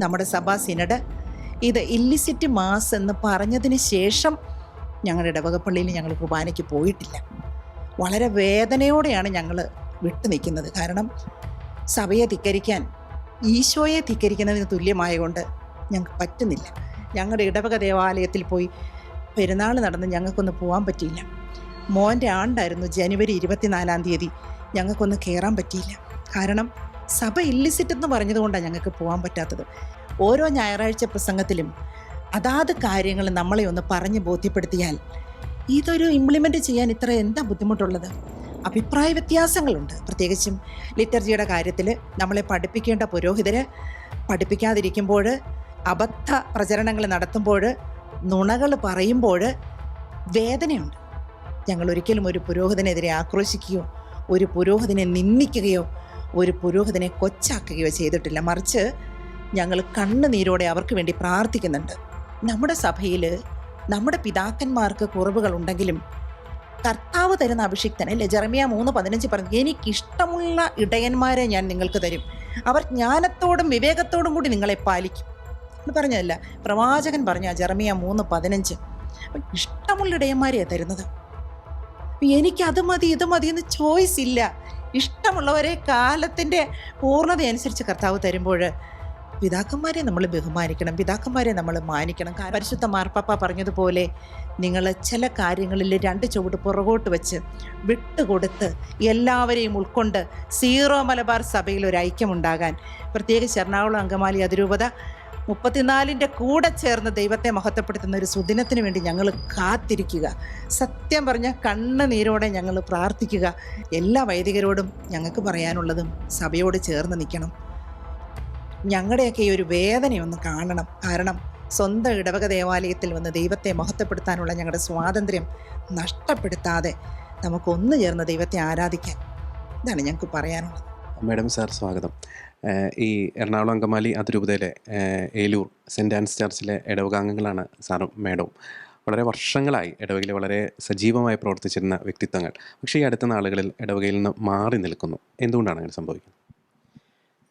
നമ്മുടെ സഭാ സിനഡ്. ഇത് ഇല്ലിസിറ്റ് മാസ് എന്ന് പറഞ്ഞതിന് ശേഷം ഞങ്ങളുടെ ഇടവകപ്പള്ളിയിൽ ഞങ്ങൾ കുർബാനയ്ക്ക് പോയിട്ടില്ല. വളരെ വേദനയോടെയാണ് ഞങ്ങൾ വിട്ടു നിൽക്കുന്നത്. കാരണം സഭയെ ധിക്കരിക്കാൻ ഈശോയെ ധിക്കരിക്കുന്നതിന് തുല്യമായതുകൊണ്ട് ഞങ്ങൾക്ക് പറ്റുന്നില്ല. ഞങ്ങളുടെ ഇടവക ദേവാലയത്തിൽ പോയി പെരുന്നാൾ നടന്ന് ഞങ്ങൾക്കൊന്ന് പോകാൻ പറ്റിയില്ല. മോന്റെ ആണ്ടായിരുന്നു ജനുവരി ഇരുപത്തിനാലാം തീയതി. ഞങ്ങൾക്കൊന്ന് കയറാൻ പറ്റിയില്ല. കാരണം സഭ ഇല്ലിസിറ്റ് എന്ന് പറഞ്ഞതുകൊണ്ടാണ് ഞങ്ങൾക്ക് പോകാൻ പറ്റാത്തത്. ഓരോ ഞായറാഴ്ച പ്രസംഗത്തിലും അതാത് കാര്യങ്ങൾ നമ്മളെ ഒന്ന് പറഞ്ഞ് ബോധ്യപ്പെടുത്തിയാൽ ഇതൊരു ഇംപ്ലിമെന്റ് ചെയ്യാൻ ഇത്ര എന്താ ബുദ്ധിമുട്ടുള്ളത്? അഭിപ്രായ വ്യത്യാസങ്ങളുണ്ട്. പ്രത്യേകിച്ചും ലിറ്റർജിയുടെ കാര്യത്തിൽ നമ്മളെ പഠിപ്പിക്കേണ്ട പുരോഹിതരെ പഠിപ്പിക്കാതിരിക്കുമ്പോൾ അബദ്ധ പ്രചരണങ്ങൾ നടത്തുമ്പോൾ നുണകൾ പറയുമ്പോൾ വേദനയുണ്ട്. ഞങ്ങൾ ഒരിക്കലും ഒരു പുരോഹിതനെതിരെ ആക്രോശിക്കുകയോ ഒരു പുരോഹിതനെ നിന്ദിക്കുകയോ ഒരു പുരോഹിതനെ കൊച്ചാക്കുകയോ ചെയ്തിട്ടില്ല. മറിച്ച് ഞങ്ങൾ കണ്ണുനീരോടെ അവർക്ക് വേണ്ടി പ്രാർത്ഥിക്കുന്നുണ്ട്. നമ്മുടെ സഭയിൽ നമ്മുടെ പിതാക്കന്മാർക്ക് കുറവുകളുണ്ടെങ്കിലും കർത്താവ് തരുന്ന അഭിഷിക്തൻ അല്ലേ? ജെറമിയ മൂന്ന് പതിനഞ്ച് പറഞ്ഞു എനിക്കിഷ്ടമുള്ള ഇടയന്മാരെ ഞാൻ നിങ്ങൾക്ക് തരും. അവർ ജ്ഞാനത്തോടും വിവേകത്തോടും കൂടി നിങ്ങളെ പാലിക്കും. എന്ന് പറഞ്ഞതല്ല പ്രവാചകൻ പറഞ്ഞ ജെറമിയ മൂന്ന് പതിനഞ്ച് ഇഷ്ടമുള്ള ഇടയന്മാരെയാണ് തരുന്നത്. എനിക്കത് മതി ഇത് മതി എന്ന് ചോയ്സ് ഇല്ല. ഇഷ്ടമുള്ളവരെ കാലത്തിന്റെ പൂർണത അനുസരിച്ച് കർത്താവ് തരുമ്പോൾ പിതാക്കന്മാരെ നമ്മൾ ബഹുമാനിക്കണം പിതാക്കന്മാരെ നമ്മൾ മാനിക്കണം. പരിശുദ്ധ മാർപ്പാപ്പ പറഞ്ഞതുപോലെ നിങ്ങൾ ചില കാര്യങ്ങളിൽ രണ്ട് ചുവട് പുറകോട്ട് വെച്ച് വിട്ടുകൊടുത്ത് എല്ലാവരെയും ഉൾക്കൊണ്ട് സീറോ മലബാർ സഭയിൽ ഒരു ഐക്യമുണ്ടാകാൻ. പ്രത്യേകിച്ച് എറണാകുളം അങ്കമാലി അതിരൂപത മുപ്പത്തിനാലിന്റെ കൂടെ ചേർന്ന് ദൈവത്തെ മഹത്വപ്പെടുത്തുന്ന ഒരു സുദിനത്തിന് വേണ്ടി ഞങ്ങൾ കാത്തിരിക്കുക. സത്യം പറഞ്ഞ കണ്ണുനീരോടെ ഞങ്ങൾ പ്രാർത്ഥിക്കുക. എല്ലാ വൈദികരോടും ഞങ്ങൾക്ക് പറയാനുള്ളതും സഭയോട് ചേർന്ന് നിൽക്കണം. ഞങ്ങളുടെയൊക്കെ ഈ ഒരു വേദനയൊന്ന് കാണണം. കാരണം സ്വന്തം ഇടവക ദേവാലയത്തിൽ വന്ന് ദൈവത്തെ മഹത്വപ്പെടുത്താനുള്ള ഞങ്ങളുടെ സ്വാതന്ത്ര്യം നഷ്ടപ്പെടുത്താതെ നമുക്കൊന്നു ചേർന്ന് ദൈവത്തെ ആരാധിക്കാൻ. ഇതാണ് ഞങ്ങൾക്ക് പറയാനുള്ളത്. മാഡം സാർ സ്വാഗതം. ഈ എറണാകുളം അങ്കമാലി അതിരൂപതയിലെ ഏലൂർ സെന്റ് ആൻസ് ചർച്ചിലെ ഇടവകാംഗങ്ങളാണ് സാറും മേഡവും. വളരെ വർഷങ്ങളായി ഇടവകയിൽ വളരെ സജീവമായി പ്രവർത്തിച്ചിരുന്ന വ്യക്തിത്വങ്ങൾ. പക്ഷേ ഈ അടുത്ത നാളുകളിൽ ഇടവകയിൽ നിന്ന് മാറി നിൽക്കുന്നു. എന്തുകൊണ്ടാണ് അങ്ങനെ സംഭവിക്കുന്നത്?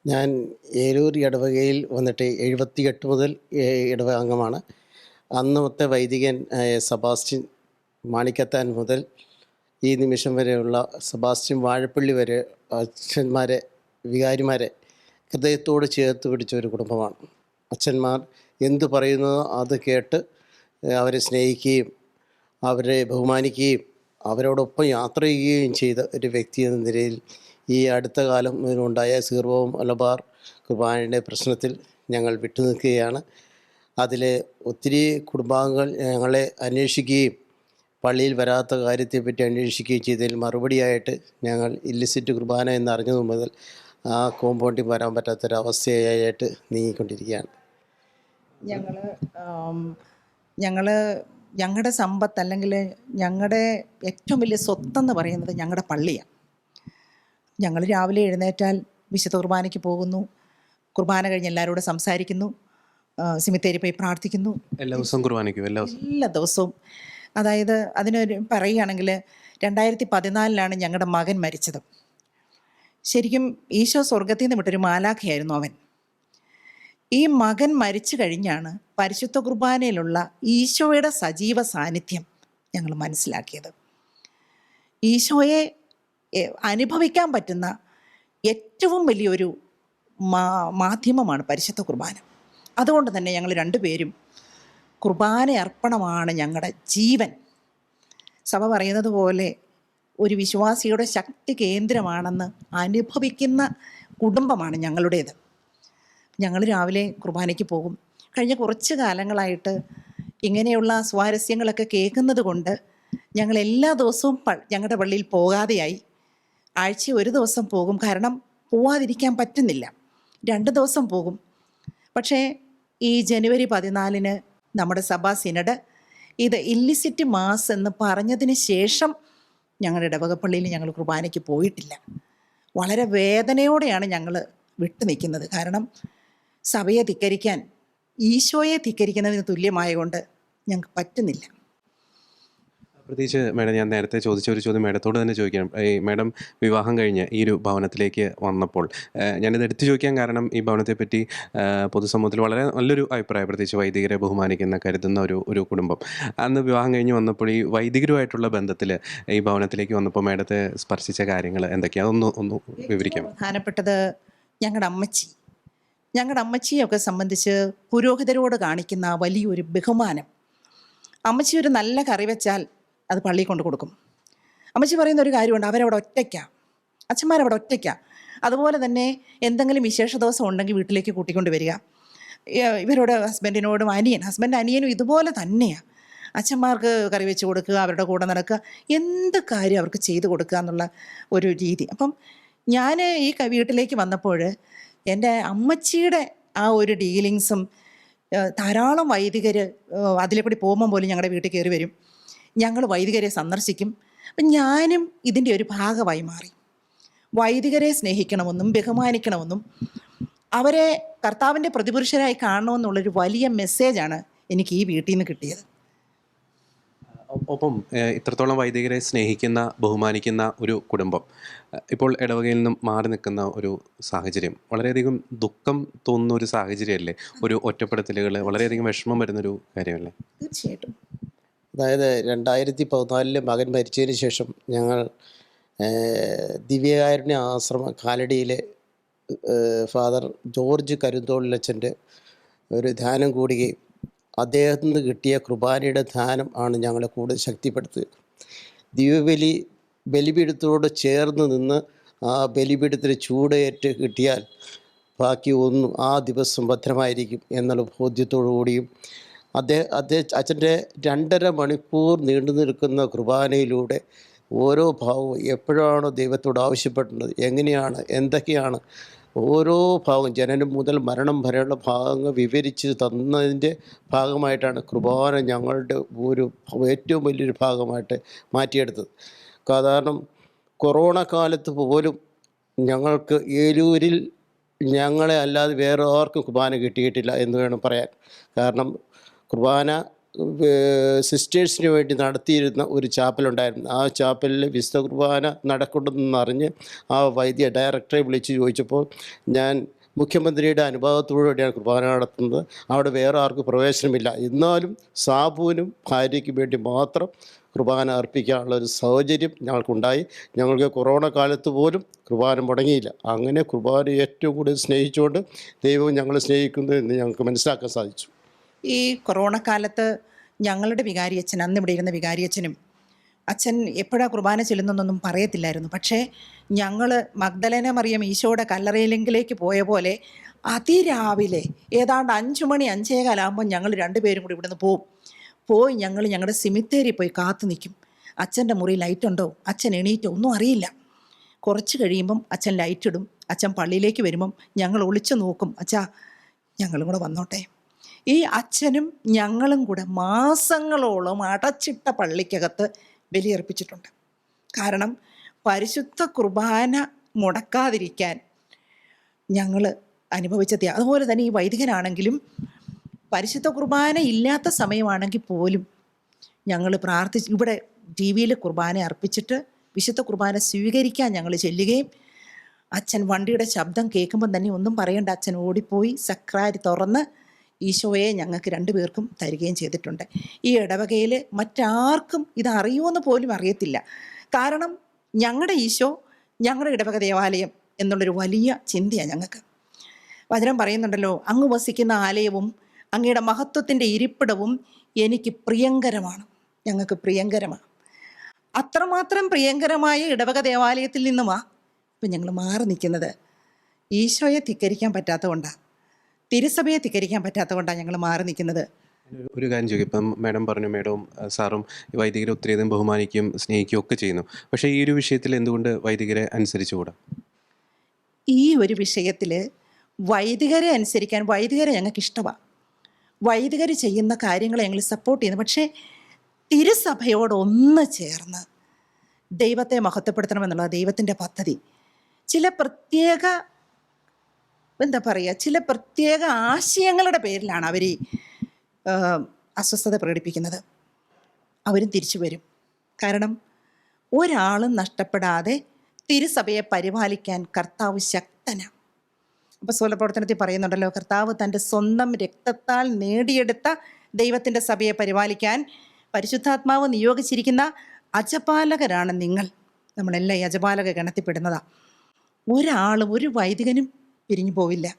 ഞാൻ ഏലൂർ ഇടവകയിൽ വന്നിട്ട് എഴുപത്തിയെട്ട് മുതൽ ഏ- ഇടവക അംഗമാണ്. അന്നത്തെ വൈദികൻ സബാസ്റ്റ്യൻ മാണിക്കത്താൻ മുതൽ ഈ നിമിഷം വരെയുള്ള സബാസ്റ്റ്യൻ വാഴപ്പള്ളി വരെ അച്ഛന്മാരെ വികാരിമാരെ ഹൃദയത്തോട് ചേർത്ത് പിടിച്ച ഒരു കുടുംബമാണ്. അച്ഛന്മാർ എന്തു പറയുന്നതോ അത് കേട്ട് അവരെ സ്നേഹിക്കുകയും അവരെ ബഹുമാനിക്കുകയും അവരോടൊപ്പം യാത്ര ചെയ്യുകയും ചെയ്ത ഒരു വ്യക്തി എന്ന നിലയിൽ ഈ അടുത്ത കാലം ഉണ്ടായ സീർവോ മലബാർ കുർബാനയുടെ പ്രശ്നത്തിൽ ഞങ്ങൾ വിട്ടുനിൽക്കുകയാണ്. അതിൽ ഒത്തിരി കുടുംബാംഗങ്ങൾ ഞങ്ങളെ അന്വേഷിക്കുകയും പള്ളിയിൽ വരാത്ത കാര്യത്തെപ്പറ്റി അന്വേഷിക്കുകയും ചെയ്തതിൽ മറുപടിയായിട്ട് ഞങ്ങൾ ഇല്ലിസിറ്റ് കുർബാന എന്നറിഞ്ഞതു മുതൽ ആ കോമ്പൗണ്ടിൽ വരാൻ പറ്റാത്തൊരവസ്ഥയായിട്ട് നീങ്ങിക്കൊണ്ടിരിക്കുകയാണ്. ഞങ്ങൾ ഞങ്ങൾ ഞങ്ങളുടെ സമ്പത്ത് അല്ലെങ്കിൽ ഞങ്ങളുടെ ഏറ്റവും വലിയ സ്വത്തെന്ന് പറയുന്നത് ഞങ്ങളുടെ പള്ളിയാണ് ഞങ്ങൾ രാവിലെ എഴുന്നേറ്റാൽ വിശുദ്ധ കുർബാനയ്ക്ക് പോകുന്നു. കുർബാന കഴിഞ്ഞ് എല്ലാവരോടും സംസാരിക്കുന്നു. സിമിത്തേരി പോയി പ്രാർത്ഥിക്കുന്നു. എല്ലാ ദിവസവും കുർബാനയ്ക്ക്? എല്ലാ ദിവസവും? എല്ലാ ദിവസവും. അതായത് അതിനൊരു പറയുകയാണെങ്കിൽ രണ്ടായിരത്തി പതിനാലിലാണ് ഞങ്ങളുടെ മകൻ മരിച്ചത്. ശരിക്കും ഈശോ സ്വർഗത്തിൽ നിന്ന് വിട്ടൊരു മാലാഖയായിരുന്നു അവൻ. ഈ മകൻ മരിച്ചു കഴിഞ്ഞാണ് പരിശുദ്ധ കുർബാനയിലുള്ള ഈശോയുടെ സജീവ സാന്നിധ്യം ഞങ്ങൾ മനസ്സിലാക്കിയത്. ഈശോയെ അനുഭവിക്കാൻ പറ്റുന്ന ഏറ്റവും വലിയൊരു മാധ്യമമാണ് പരിശുദ്ധ കുർബാന. അതുകൊണ്ട് തന്നെ ഞങ്ങൾ രണ്ടുപേരും കുർബാന അർപ്പണമാണ് ഞങ്ങളുടെ ജീവൻ. സഭ പറയുന്നത് പോലെ ഒരു വിശ്വാസിയുടെ ശക്തി കേന്ദ്രമാണെന്ന് അനുഭവിക്കുന്ന കുടുംബമാണ് ഞങ്ങളുടേത്. ഞങ്ങൾ രാവിലെ കുർബാനയ്ക്ക് പോകും. കഴിഞ്ഞ കുറച്ച് കാലങ്ങളായിട്ട് ഇങ്ങനെയുള്ള സ്വാരസ്യങ്ങളൊക്കെ കേൾക്കുന്നത് കൊണ്ട് ഞങ്ങൾ എല്ലാ ദിവസവും ഞങ്ങളുടെ പള്ളിയിൽ പോകാതെയായി ആഴ്ച ഒരു ദിവസം പോകും. കാരണം പോവാതിരിക്കാൻ പറ്റുന്നില്ല. രണ്ട് ദിവസം പോകും. പക്ഷേ ഈ ജനുവരി പതിനാലിന് നമ്മുടെ സഭാ സിനഡ് ഇത് ഇല്ലിസിറ്റ് മാസ് എന്ന് പറഞ്ഞതിന് ശേഷം ഞങ്ങളുടെ ഇടവകപ്പള്ളിയിൽ ഞങ്ങൾ കുർബാനയ്ക്ക് പോയിട്ടില്ല. വളരെ വേദനയോടെയാണ് ഞങ്ങൾ വിട്ടു നിൽക്കുന്നത്. കാരണം സഭയെ ധിക്കരിക്കാൻ ഈശോയെ ധിക്കരിക്കുന്നതിന് തുല്യമായതുകൊണ്ട് ഞങ്ങൾക്ക് പറ്റുന്നില്ല. പ്രത്യേകിച്ച് മാഡം ഞാൻ നേരത്തെ ചോദിച്ച ഒരു ചോദ്യം മാഡത്തോട് തന്നെ ചോദിക്കണം ഈ മാഡം വിവാഹം കഴിഞ്ഞ് ഈ ഒരു ഭവനത്തിലേക്ക് വന്നപ്പോൾ ഞാനിത് എടുത്തു ചോദിക്കാൻ കാരണം ഈ ഭവനത്തെ പറ്റി പൊതുസമൂഹത്തിൽ വളരെ നല്ലൊരു അഭിപ്രായം പ്രത്യേകിച്ച് വൈദികരെ ബഹുമാനിക്കുന്ന കരുതുന്ന ഒരു ഒരു കുടുംബം. അന്ന് വിവാഹം കഴിഞ്ഞ് വന്നപ്പോൾ ഈ വൈദികരുമായിട്ടുള്ള ബന്ധത്തിൽ ഈ ഭവനത്തിലേക്ക് വന്നപ്പോൾ മാഡത്തെ സ്പർശിച്ച കാര്യങ്ങൾ എന്തൊക്കെയാണ് അതൊന്ന് ഒന്ന് വിവരിക്കാം പ്രധാനപ്പെട്ടത് ഞങ്ങളുടെ അമ്മച്ചി. ഞങ്ങളുടെ അമ്മച്ചിയൊക്കെ സംബന്ധിച്ച് പുരോഹിതരോട് കാണിക്കുന്ന വലിയൊരു ബഹുമാനം. അമ്മച്ചി ഒരു നല്ല കറി വെച്ചാൽ അത് പള്ളിയിൽ കൊണ്ട് കൊടുക്കും. അമ്മച്ചി പറയുന്ന ഒരു കാര്യമുണ്ട് അവരവിടെ ഒറ്റയ്ക്കാണ് അച്ഛന്മാരവിടെ ഒറ്റയ്ക്കാണ് അതുപോലെ തന്നെ എന്തെങ്കിലും വിശേഷ ദിവസം ഉണ്ടെങ്കിൽ വീട്ടിലേക്ക് കൂട്ടിക്കൊണ്ട് വരിക. ഇവരോട് ഹസ്ബൻഡിനോടും അനിയൻ ഹസ്ബൻഡ് അനിയനും ഇതുപോലെ തന്നെയാണ് അച്ഛന്മാർക്ക് കറി വെച്ച് കൊടുക്കുക അവരുടെ കൂടെ നടക്കുക എന്ത് കാര്യം അവർക്ക് ചെയ്തു കൊടുക്കുക എന്നുള്ള ഒരു രീതി. അപ്പം ഞാൻ ഈ വീട്ടിലേക്ക് വന്നപ്പോൾ എന്റെ അമ്മച്ചിയുടെ ആ ഒരു ഡീലിങ്സും ധാരാളം വൈദികർ അതിലെ കൂടി പോകുമ്പം പോലും ഞങ്ങളുടെ വീട്ടിൽ കയറി വരും. ഞങ്ങൾ വൈദികരെ സന്ദർശിക്കും. അപ്പം ഞാനും ഇതിന്റെ ഒരു ഭാഗമായി മാറി. വൈദികരെ സ്നേഹിക്കണമെന്നും ബഹുമാനിക്കണമെന്നും അവരെ കർത്താവിന്റെ പ്രതിപുരുഷരായി കാണണമെന്നുള്ളൊരു വലിയ മെസ്സേജാണ് എനിക്ക് ഈ വീട്ടിൽ നിന്ന് കിട്ടിയത് ഒപ്പം ഇത്രത്തോളം വൈദികരെ സ്നേഹിക്കുന്ന ബഹുമാനിക്കുന്ന ഒരു കുടുംബം ഇപ്പോൾ ഇടവകയിൽ നിന്നും മാറി നിൽക്കുന്ന ഒരു സാഹചര്യം വളരെയധികം ദുഃഖം തോന്നുന്ന ഒരു സാഹചര്യമല്ലേ? ഒരു ഒറ്റപ്പെടുത്തലുകൾ വളരെയധികം വിഷമം വരുന്നൊരു കാര്യമല്ലേ? തീർച്ചയായിട്ടും. അതായത് രണ്ടായിരത്തി പതിനാലിൽ മകൻ മരിച്ചതിന് ശേഷം ഞങ്ങൾ ദിവ്യകാരുണ്യ ആശ്രമ കാലടിയിലെ ഫാദർ ജോർജ് കരുന്തോളിലച്ഛന്റെ ഒരു ധ്യാനം കൂടുകയും അദ്ദേഹത്തിൽ നിന്ന് കിട്ടിയ കുർബാനയുടെ ധ്യാനം ആണ് ഞങ്ങളെ കൂടുതൽ ശക്തിപ്പെടുത്തുക ദിവ്യബലി ബലിപീഠത്തോട് ചേർന്ന് നിന്ന് ആ ബലിപീഠത്തിന് ചൂടേറ്റ് കിട്ടിയാൽ ബാക്കി ഒന്നും ആ ദിവസം ഭദ്രമായിരിക്കും എന്നുള്ള ബോധ്യത്തോടു കൂടിയും അദ്ദേഹം അദ്ദേഹം അച്ഛന്റെ രണ്ടര മണിക്കൂർ നീണ്ടു നിൽക്കുന്ന കുർബാനയിലൂടെ ഓരോ ഭാവവും എപ്പോഴാണോ ദൈവത്തോട് ആവശ്യപ്പെടേണ്ടത് എങ്ങനെയാണ് എന്തൊക്കെയാണ് ഓരോ ഭാഗം ജനനം മുതൽ മരണം വരെയുള്ള ഭാഗങ്ങൾ വിവരിച്ച് തന്നതിന്റെ ഭാഗമായിട്ടാണ് കുർബാന ഞങ്ങളുടെ ഒരു ഏറ്റവും വലിയൊരു ഭാഗമായിട്ട് മാറ്റിയെടുത്തത്. കാരണം കൊറോണ കാലത്ത് പോലും ഞങ്ങൾക്ക് ഏലൂരിൽ ഞങ്ങളെ അല്ലാതെ വേറെ ആർക്കും കുർബാന കിട്ടിയിട്ടില്ല എന്ന് വേണം പറയാൻ. കാരണം കുർബാന സിസ്റ്റേഴ്സിന് വേണ്ടി നടത്തിയിരുന്ന ഒരു ചാപ്പലുണ്ടായിരുന്നു. ആ ചാപ്പലിൽ വിശുദ്ധ കുർബാന നടക്കുന്നുണ്ടെന്നറിഞ്ഞ് ആ വൈദ്യ ഡയറക്ടറെ വിളിച്ച് ചോദിച്ചപ്പോൾ ഞാൻ മുഖ്യമന്ത്രിയുടെ അനുഭവത്തോടുകൂടിയാണ് കുർബാന നടത്തുന്നത്. അവിടെ വേറെ ആർക്കും പ്രവേശനമില്ല. എന്നാലും സാബുവിനും ഭാര്യയ്ക്കും വേണ്ടി മാത്രം കുർബാന അർപ്പിക്കാനുള്ള ഒരു സാഹചര്യം ഞങ്ങൾക്കുണ്ടായി. ഞങ്ങൾക്ക് കൊറോണ കാലത്ത് പോലും കുർബാന മുടങ്ങിയില്ല. അങ്ങനെ കുർബാന ഏറ്റവും കൂടുതൽ സ്നേഹിച്ചുകൊണ്ട് ദൈവം ഞങ്ങളെ സ്നേഹിക്കുന്നു എന്ന് ഞങ്ങൾക്ക് മനസ്സിലാക്കാൻ സാധിച്ചു. ഈ കൊറോണ കാലത്ത് ഞങ്ങളുടെ വികാരിയച്ഛൻ അന്ന് ഇവിടെ ഇരുന്ന വികാരിയച്ഛനും അച്ഛൻ എപ്പോഴാണ് കുർബാന ചെല്ലുന്നതെന്നൊന്നും പറയത്തില്ലായിരുന്നു. പക്ഷേ ഞങ്ങൾ മഗ്ദലന മറിയം ഈശോയുടെ കല്ലറയിലെങ്കിലേക്ക് പോയ പോലെ അതിരാവിലെ ഏതാണ്ട് അഞ്ചു മണി അഞ്ചേകാലാകുമ്പോൾ ഞങ്ങൾ രണ്ടുപേരും കൂടി ഇവിടുന്ന് പോവും. പോയി ഞങ്ങൾ ഞങ്ങളുടെ സിമിത്തേരി പോയി കാത്തു നിൽക്കും. അച്ഛന്റെ മുറി ലൈറ്റ് ഉണ്ടോ? അച്ഛൻ എണീറ്റോ? ഒന്നും അറിയില്ല. കുറച്ച് കഴിയുമ്പം അച്ഛൻ ലൈറ്റ് ഇടും. അച്ഛൻ പള്ളിയിലേക്ക് വരുമ്പം ഞങ്ങൾ ഒളിച്ചു നോക്കും. അച്ഛാ ഞങ്ങളും കൂടെ വന്നോട്ടെ. ഈ അച്ഛനും ഞങ്ങളും കൂടെ മാസങ്ങളോളം അടച്ചിട്ട പള്ളിക്കകത്ത് ബലിയർപ്പിച്ചിട്ടുണ്ട്. കാരണം പരിശുദ്ധ കുർബാന മുടക്കാതിരിക്കാൻ ഞങ്ങൾ അനുഭവിച്ച ത്യാ അതുപോലെ തന്നെ ഈ വൈദികനാണെങ്കിലും പരിശുദ്ധ കുർബാന ഇല്ലാത്ത സമയമാണെങ്കിൽ പോലും ഞങ്ങൾ പ്രാർത്ഥിച്ച് ഇവിടെ ടി വിയിൽ കുർബാന അർപ്പിച്ചിട്ട് വിശുദ്ധ കുർബാന സ്വീകരിക്കാൻ ഞങ്ങൾ ചെല്ലുകയും അച്ഛൻ വണ്ടിയുടെ ശബ്ദം കേൾക്കുമ്പം തന്നെ ഒന്നും പറയേണ്ട. അച്ഛൻ ഓടിപ്പോയി സക്രാരി തുറന്ന് ഈശോയെ ഞങ്ങൾക്ക് രണ്ടുപേർക്കും തരികയും ചെയ്തിട്ടുണ്ട്. ഈ ഇടവകയിൽ മറ്റാർക്കും ഇത് പോലും അറിയത്തില്ല. കാരണം ഞങ്ങളുടെ ഈശോ ഞങ്ങളുടെ ഇടവക ദേവാലയം എന്നുള്ളൊരു വലിയ ചിന്തയാണ് ഞങ്ങൾക്ക് വചനം പറയുന്നുണ്ടല്ലോ അങ്ങ് വസിക്കുന്ന ആലയവും അങ്ങയുടെ മഹത്വത്തിന്റെ ഇരിപ്പിടവും എനിക്ക് പ്രിയങ്കരമാണ്. ഞങ്ങൾക്ക് പ്രിയങ്കരമാണ് അത്രമാത്രം പ്രിയങ്കരമായ ഇടവക ദേവാലയത്തിൽ നിന്നുമാണ് ഇപ്പം ഞങ്ങൾ മാറി നിൽക്കുന്നത് ഈശോയെ ധിക്കരിക്കാൻ പറ്റാത്തതുകൊണ്ടാണ് തിരുസഭയെ ധിക്കരിക്കാൻ പറ്റാത്തതുകൊണ്ടാണ് ഞങ്ങൾ മാറി നിൽക്കുന്നത് ഒരു- കാര്യം ചോദിക്കും. ഇപ്പം മാഡം പറഞ്ഞു മാഡവും സാറും വൈദികരെ ഒത്തിരിയധികം ബഹുമാനിക്കും സ്നേഹിക്കുകയും ഒക്കെ ചെയ്യുന്നു. പക്ഷേ ഈ ഒരു വിഷയത്തിൽ എന്തുകൊണ്ട് വൈദികരെ അനുസരിച്ചുകൂടാ? ഈ ഒരു വിഷയത്തിൽ വൈദികരെ അനുസരിക്കാൻ വൈദികരെ ഞങ്ങൾക്ക് ഇഷ്ടമാണ് വൈദികർ ചെയ്യുന്ന കാര്യങ്ങളെ ഞങ്ങൾ സപ്പോർട്ട് ചെയ്യുന്നു. പക്ഷേ തിരുസഭയോട് ഒന്ന് ചേർന്ന് ദൈവത്തെ മഹത്വപ്പെടുത്തണമെന്നുള്ള ദൈവത്തിന്റെ പദ്ധതി. ചില പ്രത്യേക എന്താ പറയുക ചില പ്രത്യേക ആശയങ്ങളുടെ പേരിലാണ് അവർ അസ്വസ്ഥത പ്രകടിപ്പിക്കുന്നത്. അവരും തിരിച്ചു വരും. കാരണം ഒരാളും നഷ്ടപ്പെടാതെ തിരുസഭയെ പരിപാലിക്കാൻ കർത്താവ് ശക്തനാണ്. അപ്പോൾ സ്വലപ്രവർത്തനത്തിൽ പറയുന്നുണ്ടല്ലോ കർത്താവ് തന്റെ സ്വന്തം രക്തത്താൽ നേടിയെടുത്ത ദൈവത്തിന്റെ സഭയെ പരിപാലിക്കാൻ പരിശുദ്ധാത്മാവ് നിയോഗിച്ചിരിക്കുന്ന അജപാലകരാണ് നിങ്ങൾ. നമ്മളെല്ലാം ഈ അജപാലക ഗണത്തിൽപ്പെടുന്നതാണ് ഒരാളും ഒരു വൈദികനും പിരിഞ്ഞു പോവില്ല.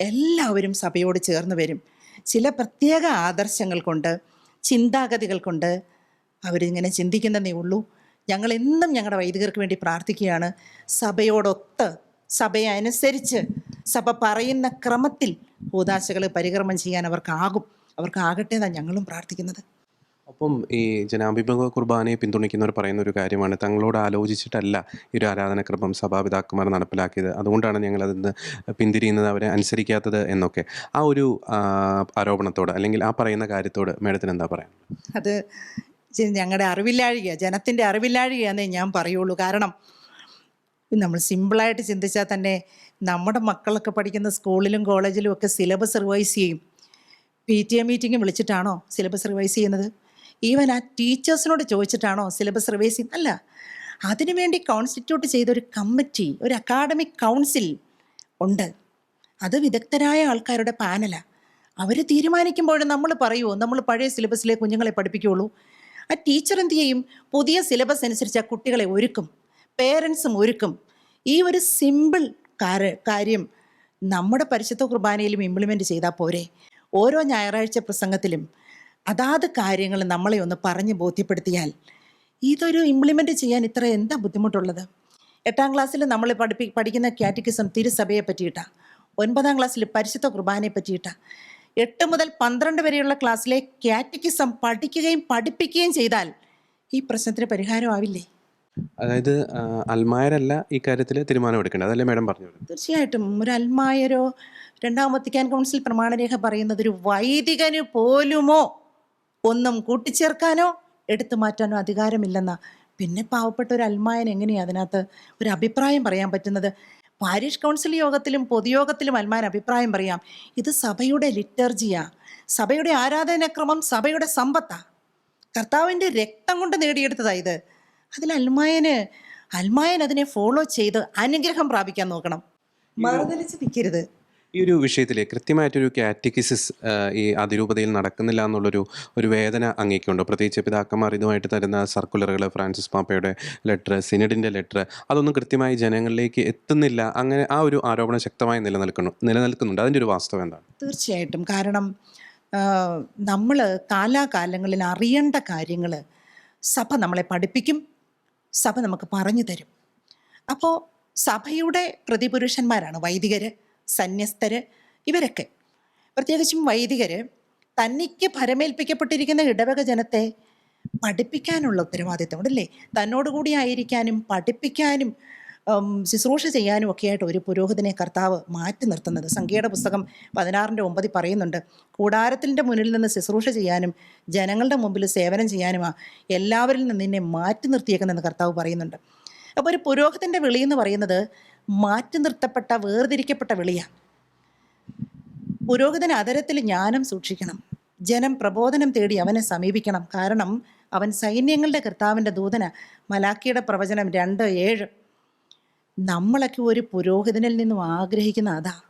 എല്ലാവരും സഭയോട് ചേർന്ന് വരും. ചില പ്രത്യേക ആദർശങ്ങൾ കൊണ്ട് ചിന്താഗതികൾ കൊണ്ട് അവരിങ്ങനെ ചിന്തിക്കുന്നതേ ഉള്ളൂ. ഞങ്ങൾ എന്നും ഞങ്ങളുടെ വൈദികർക്ക് വേണ്ടി പ്രാർത്ഥിക്കുകയാണ്. സഭയോടൊത്ത് സഭയെ അനുസരിച്ച് സഭ പറയുന്ന ക്രമത്തിൽ കൂതാശകൾ പരികർമ്മം ചെയ്യാൻ അവർക്കാകും. അവർക്കാകട്ടെ എന്നാണ് ഞങ്ങളും പ്രാർത്ഥിക്കുന്നത്. ഒപ്പം ഈ ജനാഭിമുഖ കുർബാനയെ പിന്തുണയ്ക്കുന്നവർ പറയുന്ന ഒരു കാര്യമാണ് തങ്ങളോട് ആലോചിച്ചിട്ടല്ല ഈ ഒരു ആരാധനക്രമം സഭാപിതാക്കന്മാർ നടപ്പിലാക്കിയത്. അതുകൊണ്ടാണ് ഞങ്ങൾ അതിന്ന് പിന്തിരിയുന്നത് അവരെ അനുസരിക്കാത്തത് എന്നൊക്കെ. ആ ഒരു ആരോപണത്തോട് അല്ലെങ്കിൽ ആ പറയുന്ന കാര്യത്തോട് മേഡത്തിന് എന്താ പറയാം അത് ഞങ്ങളുടെ അറിവില്ലാഴിക ജനത്തിന്റെ അറിവില്ലാഴികയെന്നേ ഞാൻ പറയുള്ളൂ. കാരണം നമ്മൾ സിമ്പിളായിട്ട് ചിന്തിച്ചാൽ തന്നെ നമ്മുടെ മക്കളൊക്കെ പഠിക്കുന്ന സ്കൂളിലും കോളേജിലും ഒക്കെ സിലബസ് റിവൈസ് ചെയ്യും. പി ടി എ മീറ്റിംഗ് വിളിച്ചിട്ടാണോ സിലബസ് റിവൈസ് ചെയ്യുന്നത്? ഈവൻ ആ ടീച്ചേഴ്സിനോട് ചോദിച്ചിട്ടാണോ സിലബസ് റിവൈസ് ചെയ്യുന്നത്? അല്ല. അതിനുവേണ്ടി കോൺസ്റ്റിറ്റ്യൂട്ട് ചെയ്തൊരു കമ്മിറ്റി ഒരു അക്കാഡമിക് കൗൺസിൽ ഉണ്ട്. അത് വിദഗ്ധരായ ആൾക്കാരുടെ പാനലാണ് അവർ തീരുമാനിക്കുമ്പോഴും നമ്മൾ പറയുമോ നമ്മൾ പഴയ സിലബസിലെ കുഞ്ഞുങ്ങളെ പഠിപ്പിക്കുകയുള്ളൂ ആ ടീച്ചർ എന്ത് ചെയ്യും? പുതിയ സിലബസ് അനുസരിച്ച് ആ കുട്ടികളെ ഒരുക്കും. പേരൻസും ഒരുക്കും. ഈ ഒരു സിമ്പിൾ കാര് കാര്യം നമ്മുടെ പരിശുദ്ധ കുർബാനയിലും ഇംപ്ലിമെന്റ് ചെയ്താൽ പോരെ. ഓരോ ഞായറാഴ്ച പ്രസംഗത്തിലും അതാത് കാര്യങ്ങൾ നമ്മളെ ഒന്ന് പറഞ്ഞ് ബോധ്യപ്പെടുത്തിയാൽ ഇതൊരു ഇംപ്ലിമെന്റ് ചെയ്യാൻ ഇത്ര എന്താ ബുദ്ധിമുട്ടുള്ളത്? എട്ടാം ക്ലാസ്സിൽ നമ്മൾ പഠിപ്പി പഠിക്കുന്ന കാറ്റിക്കിസം തിരുസഭയെ പറ്റിയിട്ടാണ് ഒൻപതാം ക്ലാസ്സിൽ പരിശുദ്ധ കുർബാനയെ പറ്റിയിട്ടാണ് എട്ട് മുതൽ പന്ത്രണ്ട് വരെയുള്ള ക്ലാസ്സിലെ കാറ്റിക്കിസം പഠിക്കുകയും പഠിപ്പിക്കുകയും ചെയ്താൽ ഈ പ്രശ്നത്തിന് പരിഹാരമാവില്ലേ അതായത് അൽമായരല്ല ഈ കാര്യത്തിൽ തീരുമാനമെടുക്കേണ്ടത് അതല്ലേ മാഡം പറഞ്ഞു തീർച്ചയായിട്ടും. ഒരു അൽമായരോ രണ്ടാം വത്തിക്കാൻ കൗൺസിൽ പ്രമാണരേഖ പറയുന്നത് ഒരു വൈദികന് പോലുമോ? ഒന്നും കൂട്ടിച്ചേർക്കാനോ എടുത്തു മാറ്റാനോ അധികാരമില്ലെന്ന. പിന്നെ പാവപ്പെട്ട ഒരു അൽമായൻ എങ്ങനെയാണ് അതിനകത്ത് ഒരു അഭിപ്രായം പറയാൻ പറ്റുന്നത്? പാരിഷ് കൗൺസിൽ യോഗത്തിലും പൊതുയോഗത്തിലും അൽമാൻ അഭിപ്രായം പറയാം. ഇത് സഭയുടെ ലിറ്റർജിയാ. സഭയുടെ ആരാധനാക്രമം സഭയുടെ സമ്പത്താ. കർത്താവിന്റെ രക്തം കൊണ്ട് നേടിയെടുത്തതാ ഇത്. അതിൽ അൽമായന് അൽമായൻ അതിനെ ഫോളോ ചെയ്ത് അനുഗ്രഹം പ്രാപിക്കാൻ നോക്കണം. മറുതലിച്ച് നിൽക്കരുത്. ഈ ഒരു വിഷയത്തിൽ കൃത്യമായിട്ടൊരു കാറ്റഗിസിസ് ഈ അതിരൂപതയിൽ നടക്കുന്നില്ല എന്നുള്ളൊരു ഒരു വേദന അങ്ങേക്കുണ്ടോ. പ്രത്യേകിച്ച് പിതാക്കന്മാർ ഇതുമായിട്ട് തരുന്ന സർക്കുലറുകൾ ഫ്രാൻസിസ് പാപ്പയുടെ ലെറ്റർ സിനഡിന്റെ ലെറ്റർ അതൊന്നും കൃത്യമായി ജനങ്ങളിലേക്ക് എത്തുന്നില്ല. അങ്ങനെ ആ ഒരു ആരോപണം ശക്തമായി നിലനിൽക്കുന്നു നിലനിൽക്കുന്നുണ്ട്. അതിന്റെ ഒരു വാസ്തവം എന്താണ്? തീർച്ചയായിട്ടും. കാരണം നമ്മൾ കാലാകാലങ്ങളിൽ അറിയേണ്ട കാര്യങ്ങൾ സഭ നമ്മളെ പഠിപ്പിക്കും സഭ നമുക്ക് പറഞ്ഞു തരും. അപ്പോൾ സഭയുടെ പ്രതിപുരുഷന്മാരാണ് വൈദികർ സന്യസ്തര് ഇവരൊക്കെ. പ്രത്യേകിച്ചും വൈദികർ തന്നിക്ക് ഭരമേൽപ്പിക്കപ്പെട്ടിരിക്കുന്ന ഇടവക ജനത്തെ പഠിപ്പിക്കാനുള്ള ഉത്തരവാദിത്തമുണ്ട് അല്ലേ തന്നോടുകൂടി ആയിരിക്കാനും പഠിപ്പിക്കാനും ശുശ്രൂഷ ചെയ്യാനും ഒക്കെ ആയിട്ട് ഒരു പുരോഹിതനെ കർത്താവ് മാറ്റി നിർത്തുന്നത്. സംഖ്യയുടെ പുസ്തകം പതിനാറിന്റെ ഒമ്പതിൽ പറയുന്നുണ്ട് കൂടാരത്തിന്റെ മുന്നിൽ നിന്ന് ശുശ്രൂഷ ചെയ്യാനും ജനങ്ങളുടെ മുമ്പിൽ സേവനം ചെയ്യാനുമാ എല്ലാവരിൽ നിന്ന് നിന്നെ മാറ്റി നിർത്തിയേക്കുന്നതെന്ന് കർത്താവ് പറയുന്നുണ്ട്. അപ്പോൾ ഒരു പുരോഹിതന്റെ വിളി എന്ന് പറയുന്നത് മാറ്റി നിർത്തപ്പെട്ട വേർതിരിക്കപ്പെട്ട വിളിയാണ് പുരോഹിതൻ അതരത്തിൽ ജ്ഞാനം സൂക്ഷിക്കണം. ജനം പ്രബോധനം തേടി അവനെ സമീപിക്കണം. കാരണം അവൻ സൈന്യങ്ങളുടെ കർത്താവിന്റെ ദൂതന. മലാക്കിയുടെ പ്രവചനം രണ്ട് ഏഴ്. നമ്മളൊക്കെ ഒരു പുരോഹിതനിൽ നിന്നും ആഗ്രഹിക്കുന്ന അതാ.